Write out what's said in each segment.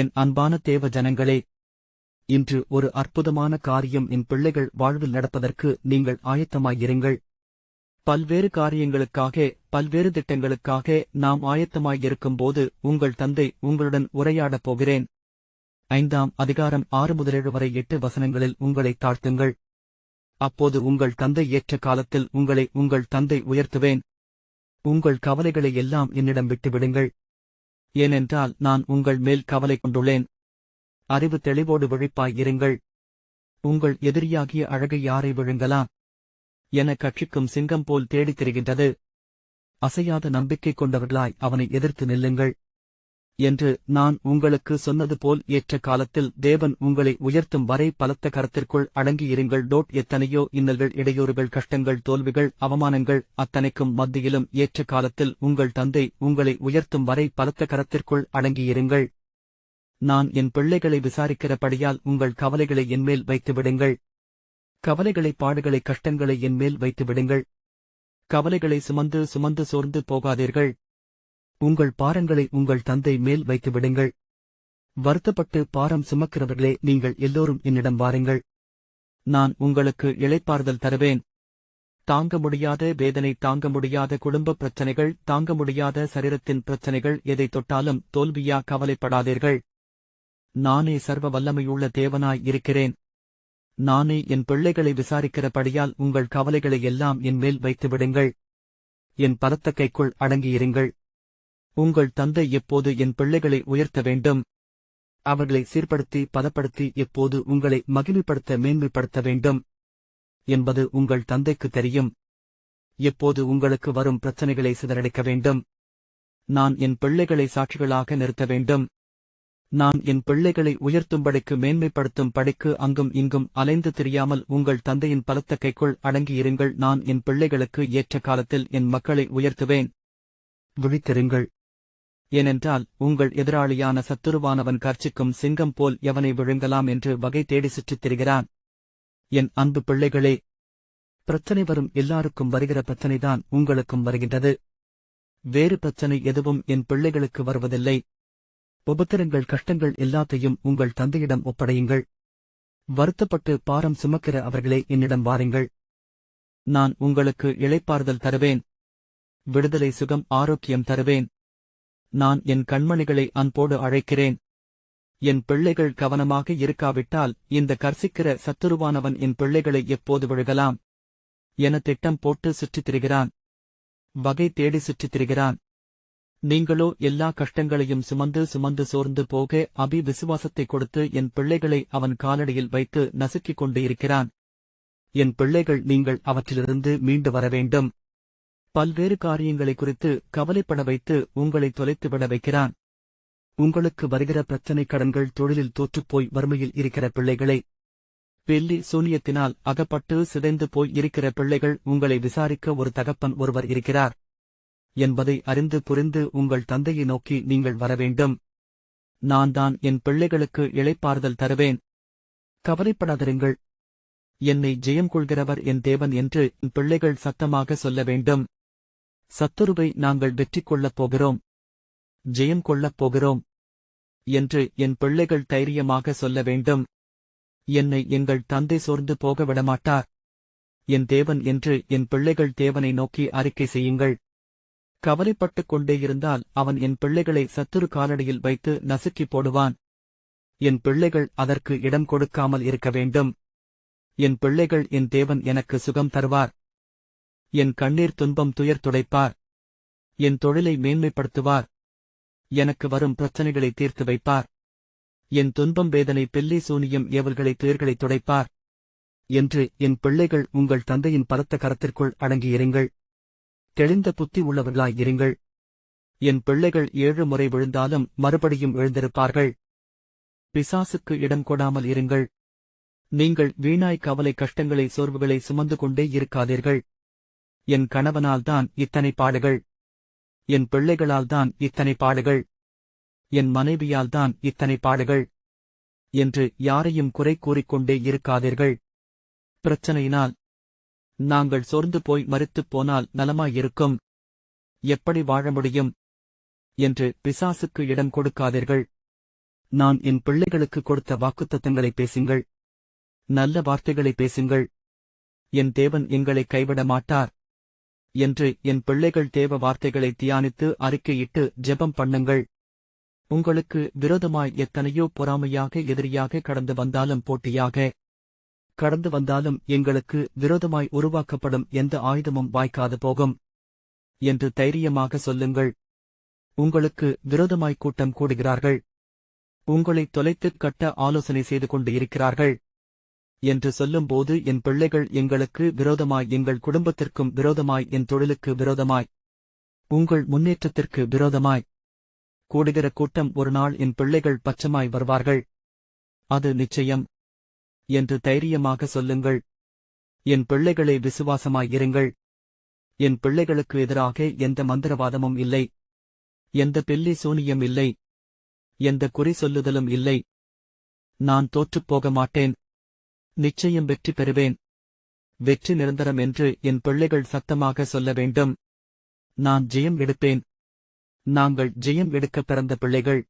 என் அன்பான தேவ ஜனங்களே இன்று ஒரு அற்புதமான காரியம் என் பிள்ளைகள் வாழ்வில் நடப்பதற்கு நீங்கள் ஆயத்தமாயிருங்கள். பல்வேறு காரியங்களுக்காக பல்வேறு திட்டங்களுக்காக நாம் ஆயத்தமாயிருக்கும்போது உங்கள் தந்தை உங்களுடன் உரையாடப் போகிறேன். ஐந்தாம் அதிகாரம் ஆறு முதலேழு வரை எட்டு வசனங்களில் உங்களை தாழ்த்துங்கள். அப்போது உங்கள் தந்தை ஏற்ற காலத்தில் உங்களை உங்கள் தந்தை உயர்த்துவேன். உங்கள் கவலைகளை எல்லாம் என்னிடம் விட்டுவிடுங்கள். ஏனென்றால் நான் உங்கள் மேல் கவலை கொண்டுள்ளேன். அறிவு தெளிவோடு விழிப்பாய் இருங்கள். உங்கள் எதிரியாகிய அழகை யாரை விழுங்கலாம்? என கட்சிக்கும் சிங்கம் போல் தேடித் திரிகின்றது. அசையாத நம்பிக்கை கொண்டவர்களாய் அவனை எதிர்த்து நில்லுங்கள். என்று நான் உங்களுக்கு சொன்னது போல் ஏற்ற காலத்தில் தேவன் உங்களை உயர்த்தும் வரை பலத்த கரத்திற்குள் அடங்கியிருங்கள். டோட் எத்தனையோ இன்னல்கள் இடையூறுகள் கஷ்டங்கள் தோல்விகள் அவமானங்கள் அத்தனைக்கும் மத்தியிலும் ஏற்ற காலத்தில் உங்கள் தந்தை உங்களை உயர்த்தும் வரை பலத்த கரத்திற்குள் அடங்கியிருங்கள். நான் என் பிள்ளைகளை விசாரிக்கிறபடியால் உங்கள் கவலைகளை என்மேல் வைத்துவிடுங்கள். கவலைகளை பாடுகளை கஷ்டங்களை என்மேல் வைத்துவிடுங்கள். கவலைகளை சுமந்து சுமந்து சோர்ந்து போகாதீர்கள். உங்கள் பாரங்களை உங்கள் தந்தை மேல் வைத்து விடுங்கள். வருத்தப்பட்டு பாரம் சுமக்கிறவர்களே நீங்கள் எல்லோரும் என்னிடம் வாருங்கள். நான் உங்களுக்கு இழைப்பாறுதல் தருவேன். தாங்க முடியாத வேதனை தாங்க முடியாத குடும்ப பிரச்சனைகள் தாங்க முடியாத சரீரத்தின் பிரச்சனைகள் எதை தொட்டாலும் தோல்வியா கவலைப்படாதீர்கள். நானே சர்வ வல்லமையுள்ள தேவனாய் இருக்கிறேன். நானே என் பிள்ளைகளை விசாரிக்கிறபடியால் உங்கள் கவலைகளை எல்லாம் என் மேல் வைத்து விடுங்கள். என் பலத்த கைக்குள் அடங்கியிருங்கள் உங்கள் தந்தை எப்போது என் பிள்ளைகளை உயர்த்த வேண்டும்? அவர்களை சீர்படுத்தி பதப்படுத்தி எப்போது உங்களை மகிமைப்படுத்த மேன்மைப்படுத்த வேண்டும்? என்பது உங்கள் தந்தைக்கு தெரியும். எப்போது உங்களுக்கு வரும் பிரச்சனைகளை சிதறடிக்க வேண்டும்? நான் என் பிள்ளைகளை சாட்சிகளாக நிறுத்த வேண்டும். நான் என் பிள்ளைகளை உயர்த்தும்படிக்கு மேன்மைப்படுத்தும் படிக்கு அங்கும் இங்கும் அலைந்து தெரியாமல் உங்கள் தந்தையின் பலத்த கைக்குள் அடங்கியிருங்கள். நான் என் பிள்ளைகளுக்கு ஏற்ற காலத்தில் என் மக்களை உயர்த்துவேன். விழித்திருங்கள். ஏனென்றால் உங்கள் எதிராளியான சத்துருவானவன் கர்ச்சிக்கும் சிங்கம் போல் எவனை விழுங்கலாம் என்று வகை தேடி சுற்றித் திரிகிறான்? என் அன்பு பிள்ளைகளே பிரச்சனை வரும் எல்லாருக்கும் வருகிற பிரச்சனைதான் உங்களுக்கும் வருகின்றது. வேறு பிரச்சனை எதுவும் என் பிள்ளைகளுக்கு வருவதில்லை. உபத்திரங்கள் கஷ்டங்கள் எல்லாத்தையும் உங்கள் தந்தையிடம் ஒப்படையுங்கள். வருத்தப்பட்டு பாரம் சுமக்கிற அவர்களே என்னிடம் வாருங்கள். நான் உங்களுக்கு இளைப்பாறுதல் தருவேன். விடுதலை சுகம் ஆரோக்கியம் தருவேன். நான் என் கண்மணிகளை அன்போடு அழைக்கிறேன். என் பிள்ளைகள் கவனமாக இருக்காவிட்டால் இந்த கர்சிக்கிற சத்துருவானவன் என் பிள்ளைகளை எப்போது விழுகலாம்? என திட்டம் போட்டு சுற்றித் திரிகிறான் வகை தேடி சுற்றித் திரிகிறான் நீங்களோ எல்லா கஷ்டங்களையும் சுமந்து சுமந்து சோர்ந்து போக அபி விசுவாசத்தை கொடுத்து என் பிள்ளைகளை அவன் காலடியில் வைத்து நசுக்கிக் கொண்டு இருக்கிறான் என் பிள்ளைகள் நீங்கள் அவற்றிலிருந்து மீண்டு வர வேண்டும். பல்வேறு காரியங்களை குறித்து கவலைப்பட வைத்து உங்களை தொலைத்துவிட வைக்கிறான். உங்களுக்கு வருகிற பிரச்சனை கடன்கள் தொழிலில் தோற்றுப்போய் வறுமையில் இருக்கிற பிள்ளைகளை. வெள்ளி சூனியத்தினால் அகப்பட்டு சிதைந்து போய் இருக்கிற பிள்ளைகள் உங்களை விசாரிக்க ஒரு தகப்பன் ஒருவர் இருக்கிறார். என்பதை அறிந்து புரிந்து உங்கள் தந்தையை நோக்கி நீங்கள் வர வேண்டும். நான் தான் என் பிள்ளைகளுக்கு இழைப்பாறுதல் தருவேன். கவலைப்படாதிருங்கள். என்னை ஜெயம் கொள்கிறவர் என் தேவன் என்று என் பிள்ளைகள் சத்தமாக சொல்ல வேண்டும். சத்துருவை நாங்கள் வெற்றி கொள்ளப் போகிறோம். ஜெயம் கொள்ளப் போகிறோம். என்று என் பிள்ளைகள் தைரியமாக சொல்ல வேண்டும். என்னை எங்கள் தந்தை சோர்ந்து போக விடமாட்டார். என் தேவன் என்று என் பிள்ளைகள் தேவனை நோக்கி அறிக்கை செய்யுங்கள். கவலைப்பட்டுக் கொண்டே இருந்தால் அவன் என் பிள்ளைகளை சத்துரு காலடியில் வைத்து நசுக்கி போடுவான். என் பிள்ளைகள் அதற்கு இடம் கொடுக்காமல் இருக்க வேண்டும். என் பிள்ளைகள் என் தேவன் எனக்கு சுகம் தருவார். என் கண்ணீர் துன்பம் துயர் துடைப்பார். என் தொழிலை மேன்மைப்படுத்துவார். எனக்கு வரும் பிரச்சனைகளை தீர்த்து வைப்பார். என் துன்பம் வேதனை பெல்லி சூனியம் ஏவல்களை துயர்களை துடைப்பார். என்று என் பிள்ளைகள் உங்கள் தந்தையின் பலத்த கரத்திற்குள் அடங்கியிருங்கள். தெளிந்த புத்தி உள்ளவர்களாய் இருங்கள் என் பிள்ளைகள் ஏழு முறை விழுந்தாலும் மறுபடியும் எழுந்திருப்பார்கள். பிசாசுக்கு இடம் கொடாமல் இருங்கள். நீங்கள் வீணாய் கவலை கஷ்டங்களை சோர்வுகளை சுமந்து கொண்டே இருக்காதீர்கள். என் கணவனால்தான் இத்தனை பாடுகள். என் பிள்ளைகளால்தான் இத்தனை பாடுகள். என் மனைவியால்தான் இத்தனை பாடுகள். என்று யாரையும் குறை கூறிக்கொண்டே இருக்காதீர்கள். பிரச்சனையினால் நாங்கள் சோர்ந்து போய் மறித்துப் போனால் நலமாயிருக்கும். எப்படி வாழ முடியும்? என்று பிசாசுக்கு இடம் கொடுக்காதீர்கள். நான் என் பிள்ளைகளுக்கு கொடுத்த வாக்குத்தத்தங்களை பேசுங்கள். நல்ல வார்த்தைகளை பேசுங்கள். என் தேவன் எங்களை கைவிட மாட்டார் என்று என் பிள்ளைகள் தேவ வார்த்தைகளை தியானித்து அறிக்கையிட்டு ஜெபம் பண்ணுங்கள். உங்களுக்கு விரோதமாய் எத்தனையோ பொறாமையாக எதிரியாக கடந்து வந்தாலும் போட்டியாக. கடந்து வந்தாலும் எங்களுக்கு விரோதமாய் உருவாக்கப்படும் எந்த ஆயுதமும் வாய்க்காது போகும். என்று தைரியமாக சொல்லுங்கள். உங்களுக்கு விரோதமாய் கூட்டம் கூடுகிறார்கள். உங்களை தொலைத்துக் கட்ட ஆலோசனை செய்து கொண்டு இருக்கிறார்கள். என்று சொல்லும்போது என் பிள்ளைகள் எங்களுக்கு விரோதமாய் எங்கள் குடும்பத்திற்கும் விரோதமாய் என் தொழிலுக்கு விரோதமாய் உங்கள் முன்னேற்றத்திற்கு விரோதமாய் கூடுகிற கூட்டம் ஒரு நாள் என் பிள்ளைகள் பச்சமாய் வருவார்கள். அது நிச்சயம். என்று தைரியமாக சொல்லுங்கள். என் பிள்ளைகளை விசுவாசமாய் இருங்கள். என் பிள்ளைகளுக்கு எதிராக எந்த மந்திரவாதமும் இல்லை. எந்த பெல்லி சூனியம் இல்லை. எந்த குறி சொல்லுதலும் இல்லை. நான் தோற்றுப் போக மாட்டேன். நிச்சயம் வெற்றி பெறுவேன். வெற்றி நிரந்தரம் என்று என் பிள்ளைகள் சத்தமாக சொல்ல வேண்டும். நான் ஜெயம் எடுப்பேன். நாங்கள் ஜெயம் எடுக்கப் பிறந்த பிள்ளைகள்.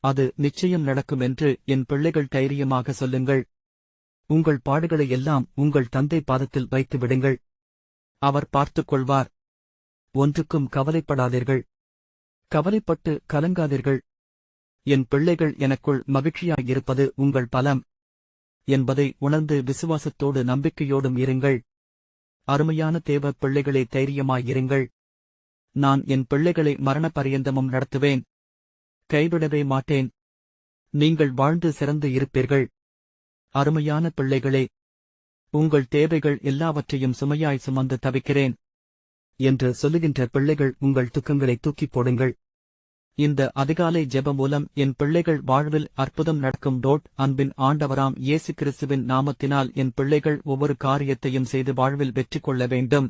அது நிச்சயம் நடக்கும் என்று என் பிள்ளைகள் தைரியமாக சொல்லுங்கள். உங்கள் பாடுகளை எல்லாம் உங்கள் தந்தை பாதத்தில் வைத்து விடுங்கள். அவர் பார்த்துக் கொள்வார். ஒன்றுக்கும் கவலைப்படாதீர்கள். கவலைப்பட்டு கலங்காதீர்கள். என் பிள்ளைகள் எனக்குள் மகிழ்ச்சியாயிருப்பது உங்கள் பலம். என்பதை உணர்ந்து விசுவாசத்தோடு நம்பிக்கையோடும் இருங்கள். அருமையான தேவ பிள்ளைகளே தைரியமாயிருங்கள் நான் என் பிள்ளைகளை மரண பரியந்தமும் நடத்துவேன். கைவிடவே மாட்டேன். நீங்கள் வாழ்ந்து சிறந்து இருப்பீர்கள். அருமையான பிள்ளைகளே உங்கள் தேவைகள் எல்லாவற்றையும் சுமையாய் சுமந்து தவிக்கிறேன். என்று சொல்லுகின்ற பிள்ளைகள் உங்கள் துக்கங்களை தூக்கிப் போடுங்கள். இந்த அதிகாலை ஜெப மூலம் என் பிள்ளைகள் வாழ்வில் அற்புதம் நடக்கும் டோட் அன்பின் ஆண்டவராம் இயேசு கிறிஸ்துவின் நாமத்தினால் என் பிள்ளைகள் ஒவ்வொரு காரியத்தையும் செய்து வாழ்வில் வெற்றி கொள்ள வேண்டும்.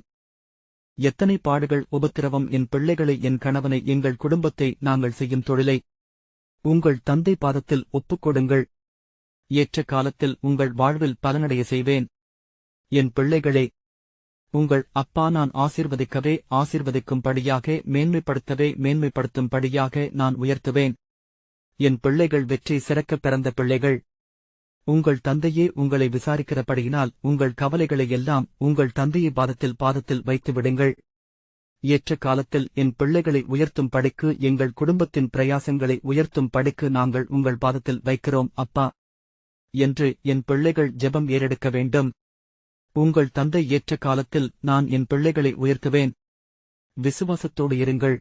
எத்தனை பாடுகள் உபத்திரவம் என் பிள்ளைகளை என் கணவனை எங்கள் குடும்பத்தை நாங்கள் செய்யும் தொழிலை உங்கள் தந்தை பாதத்தில் ஒப்புக்கொடுங்கள் ஏற்ற காலத்தில் உங்கள் வாழ்வில் பலனடைய செய்வேன். என் பிள்ளைகளே உங்கள் அப்பா நான் ஆசிர்வதிக்கவே ஆசிர்வதிக்கும்படியாக மேன்மைப்படுத்தவே மேன்மைப்படுத்தும்படியாக நான் உயர்த்துவேன். என் பிள்ளைகள் வெற்றி சிறக்கப் பிறந்த பிள்ளைகள். உங்கள் தந்தையே உங்களை விசாரிக்கிறபடியினால் உங்கள் கவலைகளை எல்லாம் உங்கள் தந்தையை பாதத்தில் பாதத்தில் வைத்து விடுங்கள். ஏற்ற காலத்தில் என் பிள்ளைகளை உயர்த்தும் படிக்கு எங்கள் குடும்பத்தின் பிரயாசங்களை உயர்த்தும் படிக்கு நாங்கள் உங்கள் பாதத்தில் வைக்கிறோம் அப்பா. என்று என் பிள்ளைகள் ஜெபம் ஏறெடுக்க வேண்டும். உங்கள் தந்தை ஏற்ற காலத்தில் நான் என் பிள்ளைகளை உயர்த்துவேன். விசுவாசத்தோடு இருங்கள்.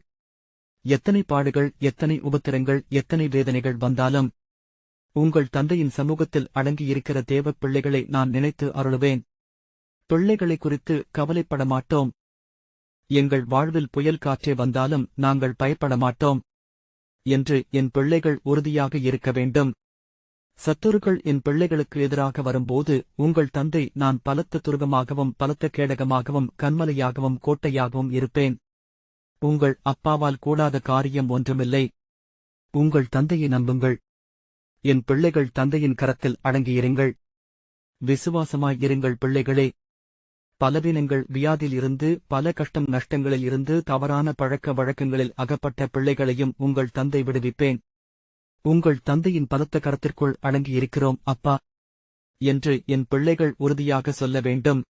எத்தனை பாடுகள் எத்தனை உபத்திரங்கள் எத்தனை வேதனைகள் வந்தாலும் உங்கள் தந்தையின் சமூகத்தில் அடங்கியிருக்கிற தேவப் பிள்ளைகளை நான் நினைத்து அருளுவேன். பிள்ளைகளை குறித்து கவலைப்பட மாட்டோம். எங்கள் வாழ்வில் புயல் காற்றே வந்தாலும் நாங்கள் பயப்பட மாட்டோம். என்று என் பிள்ளைகள் உறுதியாக இருக்க வேண்டும். சத்துருக்கள் என் பிள்ளைகளுக்கு எதிராக வரும்போது உங்கள் தந்தை நான் பலத்த துருகமாகவும் பலத்த கேடகமாகவும் கண்மலையாகவும் கோட்டையாகவும் இருப்பேன். உங்கள் அப்பாவால் கூடாத காரியம் ஒன்றுமில்லை. உங்கள் தந்தையை நம்புங்கள். என் பிள்ளைகள் தந்தையின் கரத்தில் அடங்கியிருங்கள். விசுவாசமாய் இருங்கள் பிள்ளைகளே. பலவீனங்கள் வியாதியில் இருந்து பல கஷ்டம் நஷ்டங்களில் இருந்து தவறான பழக்க வழக்கங்களில் அகப்பட்ட பிள்ளைகளையும் உங்கள் தந்தை விடுவிப்பேன். உங்கள் தந்தையின் பலத்த கரத்திற்குள் அடங்கியிருக்கிறோம் அப்பா என்று என் பிள்ளைகள் உறுதியாக சொல்ல வேண்டும்.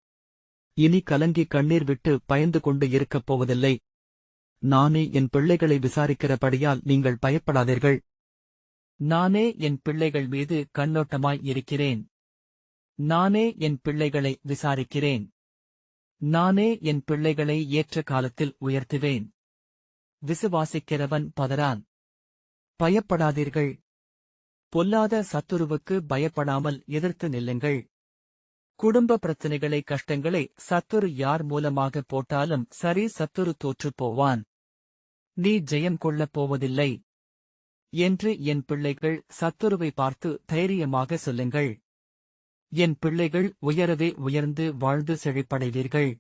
இனி கலங்கி கண்ணீர் விட்டு பயந்து கொண்டு இருக்கப் போவதில்லை. நானே என் பிள்ளைகளை விசாரிக்கிறபடியால் நீங்கள் பயப்படாதீர்கள். நானே என் பிள்ளைகள் மீது கண்ணோட்டமாய் இருக்கிறேன். நானே என் பிள்ளைகளை விசாரிக்கிறேன். நானே என் பிள்ளைகளை ஏற்ற காலத்தில் உயர்த்துவேன். விசுவாசிக்கிறவன் பதறான். பயப்படாதீர்கள். பொல்லாத சத்துருவுக்கு பயப்படாமல் எதிர்த்து நில்லுங்கள். குடும்ப பிரச்சனைகளை கஷ்டங்களை சத்துரு யார் மூலமாக போட்டாலும் சரி சத்துரு தோற்றுப் போவான். நீ ஜெயம் கொள்ளப் போவதில்லை. என்று என் பிள்ளைகள் சத்துருவை பார்த்து தைரியமாக சொல்லுங்கள். என் பிள்ளைகள் உயரவே உயர்ந்து வாழ்ந்து செழிப்படைவீர்கள்.